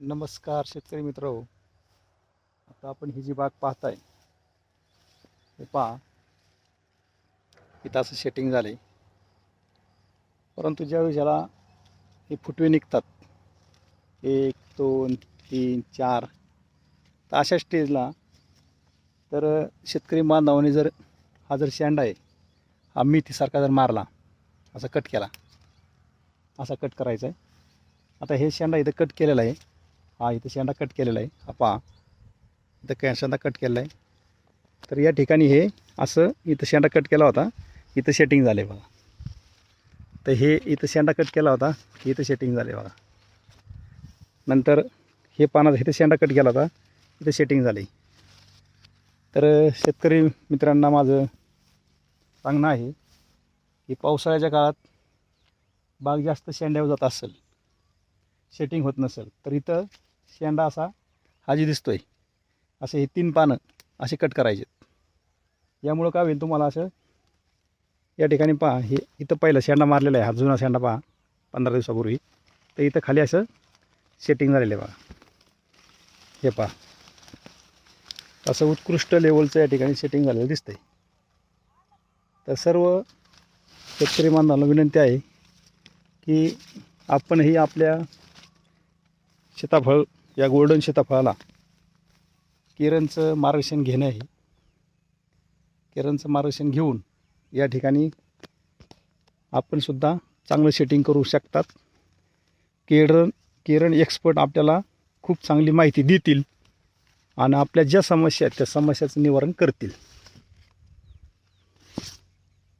नमस्कार शेतकरी मित्र. आता आपण ही जी बाग पाहताय हे पहा. इथं असं सेटिंग झाले परंतु ज्यावेळी ज्याला हे फुटवे निघतात एक दोन तीन चार तर अशा स्टेजला तर शेतकरी बांधवाने जर हा जर शेंडा आहे हा मेथीसारखा जर मारला असा कट केला असा कट करायचा आहे आता हे शेंडा इथं कट केलेला आहे. हा इथं शेंडा कट केलेला आहे. हा पहा. इथं काय शेंडा कट केलेला आहे. तर या ठिकाणी हे असं इथं शेंडा कट केला होता. इथं सेटिंग झाले बघा. तर हे इथं शेंडा कट केला होता. इथं सेटिंग झाले बघा. नंतर हे पानात इथं शेंडा कट केला होता. इथं सेटिंग झाली. तर शेतकरी मित्रांना माझं सांगणं आहे की पावसाळ्याच्या काळात बाग जास्त शेंड्यावर जात असेल सेटिंग होत नसेल तर इथं शेंडा असा हा जी दिसतोय असे हे तीन पानं असे कट करायचे यामुळं काय होईल तुम्हाला असं या ठिकाणी पहा हे इथं पहिलं शेंडा मारलेला आहे हा जुना शेंडा पहा पंधरा दिवसापूर्वी. तर इथं खाली असं सेटिंग झालेलं आहे बघा. हे पहा. असं उत्कृष्ट लेवलचं या ठिकाणी सेटिंग झालेलं दिसतंय. तर सर्व शेतकरी बांधवांना विनंती आहे की आपणही आपल्या सीताफळ या गोल्डन सीताफळाला किरणचं मार्गदर्शन घेणं आहे. किरणचं मार्गदर्शन घेऊन या ठिकाणी आपणसुद्धा चांगलं सेटिंग करू शकतात. किरण किरण एक्सपर्ट आपल्याला खूप चांगली माहिती देतील आणि आपल्या ज्या समस्या आहेत त्या समस्याचं निवारण करतील.